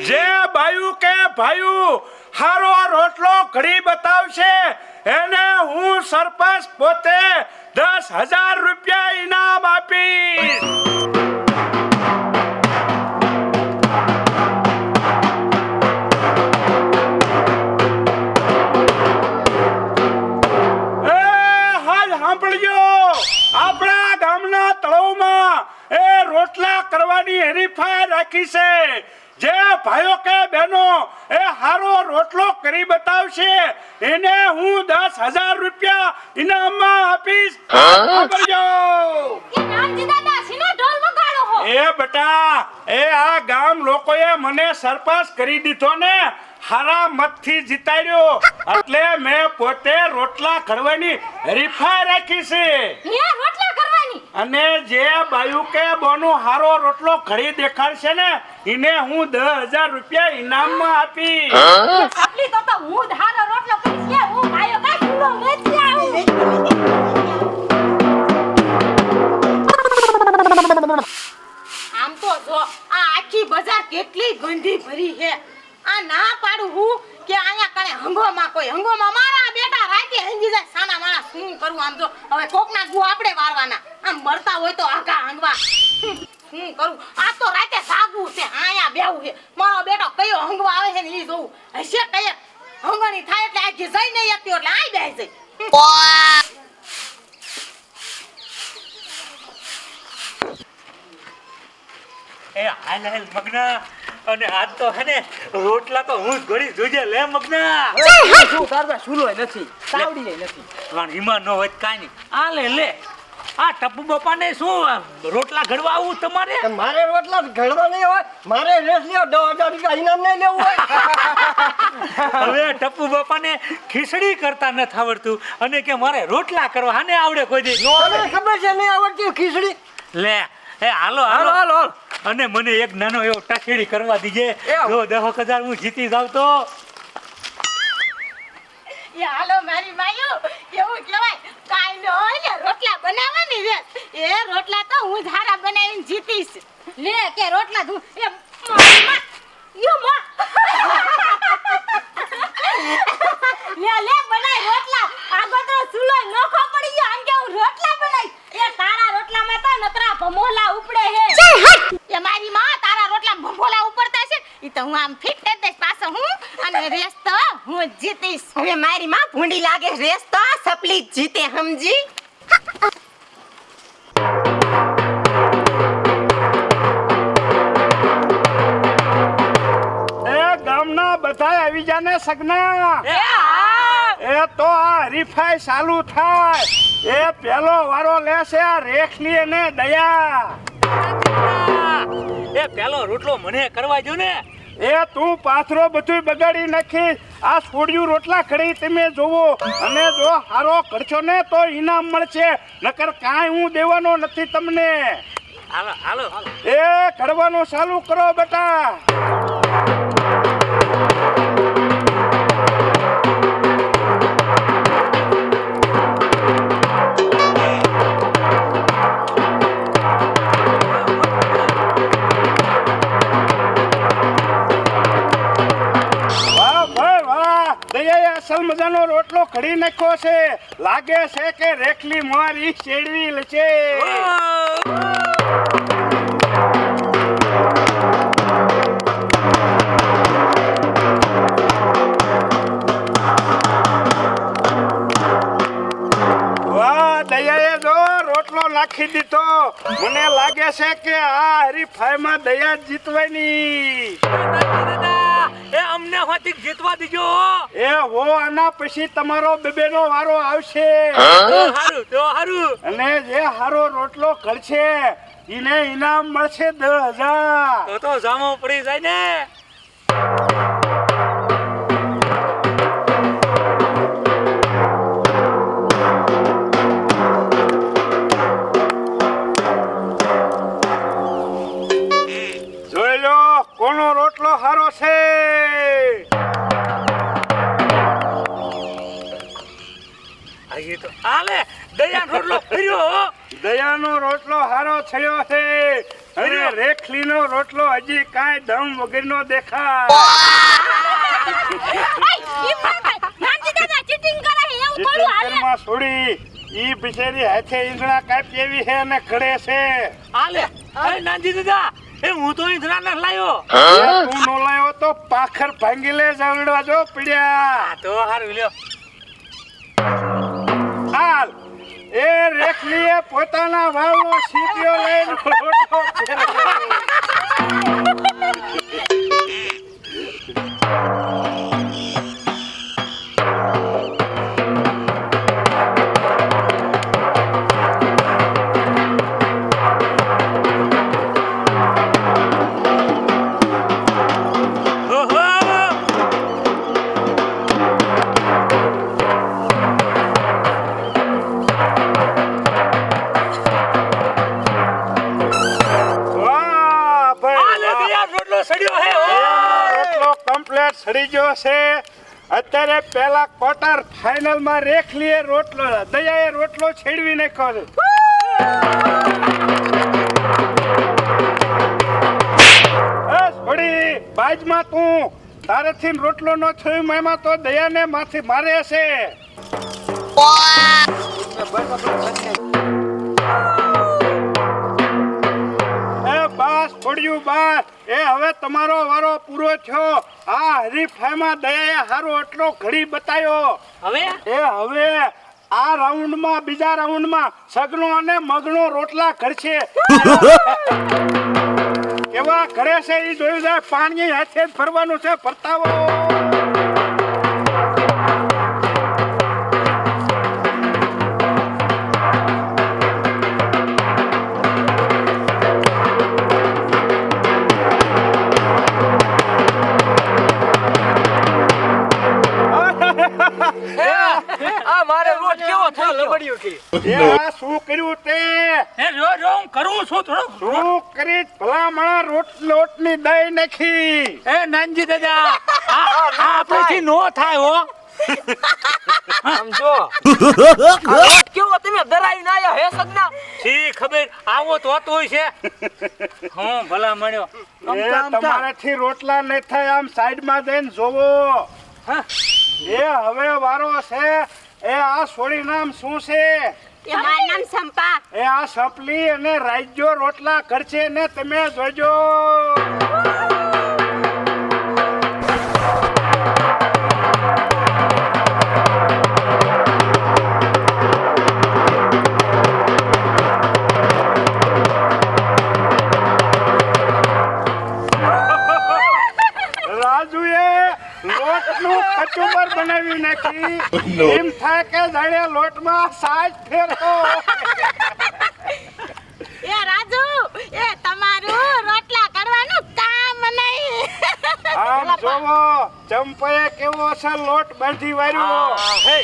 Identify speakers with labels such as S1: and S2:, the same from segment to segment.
S1: જે બાયુ કે ભાયુ, હારો રોટલો ઘડી બતાવશે. એને હું સરપંચ પોતે દસ હજાર રૂપિયા ઇનામ આપીશ. તળાવમાં એ રોટલા કરવાની હરીફાઈ રાખી છે. જે ભાઈઓ કે બહેનો એ હારો રોટલો કરી બતાવશે એને હું દસ હજાર રૂપિયા ઇનામમાં આપીશ. એ બેટા એ આ ગામ લોકોએ મને સરપાસ કરી દીધો ને હારા મતથી જીતાડ્યો. એટલે મેં પોતે રોટલા કરવાની હરીફાઈ રાખી છે.
S2: રોટલા
S1: અને જે બાયુકે બોનો હારો રોટલો ઘડી દેખાડશે ને એને હું દસ હજાર રૂપિયા ઇનામમાં આપી
S2: એ સપલી તો તો હું હારો રોટલો કરીશ કે હું ભાઈઓ કા ચૂલો વેચી આવું. આમ તો જો આ આખી બજાર કેટલી ગંદી ભરી છે. આ ના પાડું હું કે અહીંયા કણે હંગોમાં કોઈ હંગોમાં મારા બેટા રાતે હંગી જાય સાના માણા શું કરું આમ જો? હવે કોકના ગુ આપણે વારવાના. મરતા હોય તો આગા હાંગવા. હું કરું? આ તો રાતે જાગવું છે આયા બેવું છે. મારો બેટો કયો હંગવા આવે છે ને એ જોઉં. હશે કઈ હંગણી થાય એટલે આખી જઈ નહીં એકતી એટલે આઈ બેસી જાય.
S3: એ હાલ હાલ મગના. અને આજ તો હે ને રોટલા તો હું ઘડી જોજે લે મગના.
S4: શું તારા સુલોય નથી. તાવડીએ નથી.
S3: પણ હિમા ન હોય કાંઈ નહીં. આ લે લે. આ ટપુ બાપાને શું રોટલા ઘડવા આવું તમારે?
S4: મારે રોટલા ઘડવા નહીં હોય મારે રેસ લ્યો દસ હજાર રૂપિયા ઇનામ નહીં લેવું હોય.
S3: હવે ટપુ બાપાને ખીચડી કરતા નથી આવડતું અને કે મારે રોટલા કરવા આને આવડે કોઈ દી.
S4: ખબર છે નહીં આવડતી ખીચડી?
S3: લે એ હાલો
S4: હાલો.
S3: હાલો અને મને એક નાનો એવો ટકેડી કરવા દીજે. જો દસ હજાર હું જીતી જાવ તો.
S2: હાલો મારી માયું એવું કહેવાય. કાઈ હોય રોટલા બનાવવાની છે. એ રોટલા તો હું જ બનાવીને જીતીશ. લે કે રોટલા તું? એ યો માં લે લે બનાય રોટલા. આગળ તો સુલો નોખો પડી ગયો. આમ કે હું રોટલા બનાવીશ એ તારા રોટલામાં તો નતરા ભમોલા ઉપડે હે. એ મારી માં તારા રોટલા ભમોલા ઉપડતા છે. ઈ તો હું આમ ફિટ કરી દઈશ પાછો હું. અને રેસ તો હું જીતીશ.
S5: હવે મારી માં ભૂંડી લાગે રેસ તો જ જીતે સમજી
S1: ગામના બધા આવી જાને સગના. એ તો આ હરીફાઈ ચાલુ થાય. એ પેલો વારો લેશે આ રેખલી અને દયા.
S3: એ પેલો રોટલો મને કરવા જો ને.
S1: એ તું પાથરો બધું બગાડી નાખી. આ છોડ્યું રોટલા કરી તમે જોવો. અને જો હારો કરશો ને તો ઇનામ મળશે. નકર કાંઈ હું દેવાનો નથી તમને.
S3: હાલો હાલો. હાલો
S1: એ કરવાનું ચાલુ કરો બેટા. ઘડી નાખ્યો છે. લાગે છે કે રેખલી મારી શેડવી છે નાખી દીધો. મને લાગે છે કે આ હરીફાઈમાં દયા જીતવાની.
S3: અમને જીતવા દીજો
S1: એ હો આના પછી તમારો બેબેનો વારો આવશે.
S3: હારું તો હારું.
S1: અને જે હારો રોટલો કરશે એને ઇનામ મળશે દસ હજાર.
S3: તો તો જામો પડી જાય ને.
S1: થયો છે અને રેખલીનો રોટલો હજી કાંઈ દમ વગરનો દેખાય.
S2: નાનજી દાદા ચીટિંગ કરે છે એવું થોડું હાલે.
S1: ચિત્રકરમાં છોડી ઈ બિચારી હાથે ઈંધણા કાપી એવી છે અને ઘડે છે.
S3: આલે એ નાનજી દાદા એ હું તો ઈંધણા ન લાયો.
S1: તું નો લાયો તો પાખર ભાંગી લે જવડવા જો પડ્યા.
S3: તો હારું લ્યો.
S1: હાલ. પોતાના વાવનો સીટીઓ લઈને છે. અત્યારે પહેલા ક્વાર્ટર ફાઇનલમાં રેખલીએ રોટલો દયાએ રોટલો છેડવી નાખ્યો છે. છોડી બાજમાં તું તારેથી રોટલો નો થયો એમાં તો દયાને માથી મારે છે. છોડ્યું બા એ હવે તમારો વારો પૂરો થયો. આ હરીફાઈમાં દયાએ હારો એટલો ઘડી બતાવ્યો.
S3: હવે?
S1: એ હવે આ રાઉન્ડમાં બીજા રાઉન્ડમાં સગનો અને મગનો રોટલા ઘડશે કેવા ઘરે છે એ જોયું જાય પાણી હાથે જ ફરવાનું છે. પરતાવો એ આ શું કર્યું તે?
S3: એ જો જો હું કરું છું થોડું.
S1: શું કરી? ભલામણા રોટ લોટની દઈ નાખી.
S3: એ નાનજી દાદા આ નો થાય હો.
S4: સમજો રોજ કેવો તમે ડરાઈને આયા હે સગના
S3: સી ખબર આવો તો તોય છે. હું ભલા મળ્યો.
S1: તમારાથી રોટલા નહીં થાય આમ સાઈડમાં જઈને જોવો.
S3: હા.
S1: એ હવે વારો છે. એ આ છોડી નામ શું છે?
S5: એ નામ સંપા.
S1: એ આ સપલી અને રાજ્યો રોટલા કરશે ને તમે જોજો. એમ થાય કે જાણે લોટમાં સાજ ફેરતો
S2: એ રાજુ એ તમારું રોટલા કરવાનું કામ નહીં.
S1: આમ જોવો ચંપાએ કેવો છે લોટ બાંધી વાર્યો.
S3: હે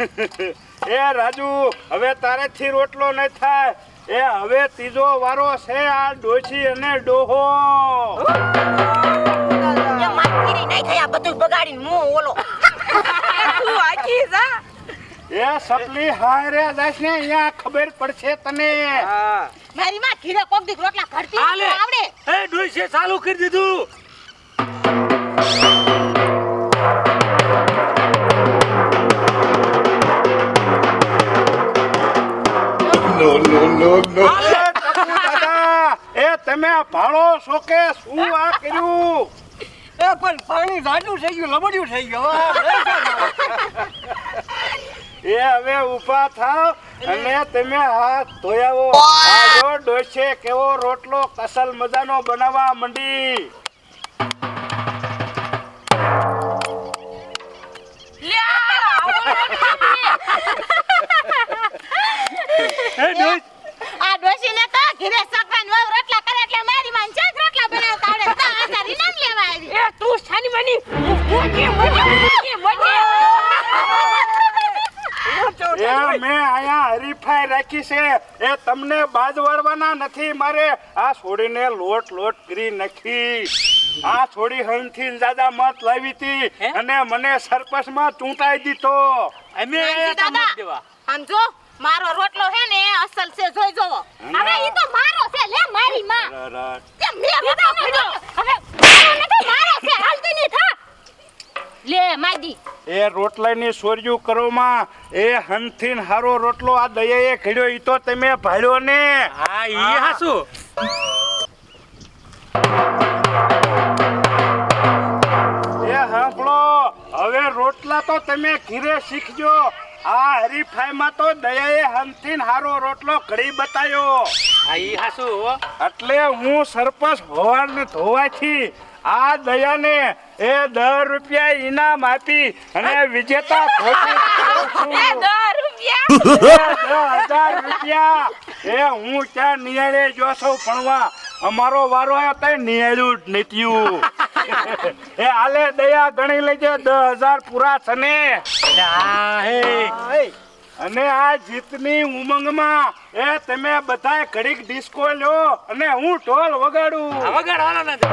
S1: એ રાજુ હવે તારેથી રોટલો ન થાય. એ હવે ત્રીજો વારો છે આ ડોશી અને ડોહો.
S5: એ મારી નહીં બધું બગાડીને મું ઓલો. તું આખી જા.
S1: એ સપલી હારે જાશ ને અહીંયા ખબર પડશે તને.
S4: હા.
S2: મારી માં ઘીરે કોક દીક રોટલા ઘડતી આવડે.
S3: એ ડોઈસે ચાલુ કરી દીધું.
S1: એ તમે ભાળો છો કે શું આ કર્યું?
S4: એ પણ પાણી જાડું થઈ ગયું લબડ્યું થઈ ગયું.
S1: એ હવે ઊભા થાવ અને તમે હાથ ધોયાવો. આજો ડોશે કેવો રોટલો કસલ મજાનો બનાવવા મંડી. તમને બાજ વાળવાના નથી મારે આ છોડીને લોટ લોટ કરી નાખી. આ છોડી હંથી દાદા મત લાવી હતી અને મને સરપંચમાં ચૂંટાઈ દીધો.
S3: અમે દેવા.
S2: આમ જો મારો રોટલો હે ને અસલ છે જોઈ જો
S6: ઈ તો મારો છે લે મારી માં.
S2: મેં.
S6: હવે મારો નથી? મારો છે હાલતી નહીં થા. લે માદી.
S1: એ રોટલાની સોર્યું કરવામાં એ હંથીન હારો રોટલો આ દયાએ ઘડ્યો ઈ તો તમે ભાળ્યો ને.
S3: હા ઈ હાસુ.
S1: એ સાંભળો હવે રોટલા તો તમે ઘીરે શીખજો. આ હરીફાઈમાં તો દયાએ હંથીન હારો રોટલો ઘડી બતાયો.
S3: હા ઈ હાસુ
S1: એટલે હું સરપંચ હોવાને ધોવાથી આ દયાને એ દસ રૂપિયા ઇનામ આપી અને વિજેતા ઘોષિત હજાર રૂપિયા. એ હું ક્યાં નિયાળે જો છું ભણવા? અમારો વારો આવ્યો તઈ નિયાળ્યું જ નત્યું. એ હાલે દયા ગણી લેજે દસ હજાર પૂરા થને.
S3: હે.
S1: અને આ જીતની ઉમંગમાં એ તમે બધાય ઘડીક ડિસ્કો લ્યો અને હું ઢોલ વગાડું.
S3: વગાડવાનો નથી.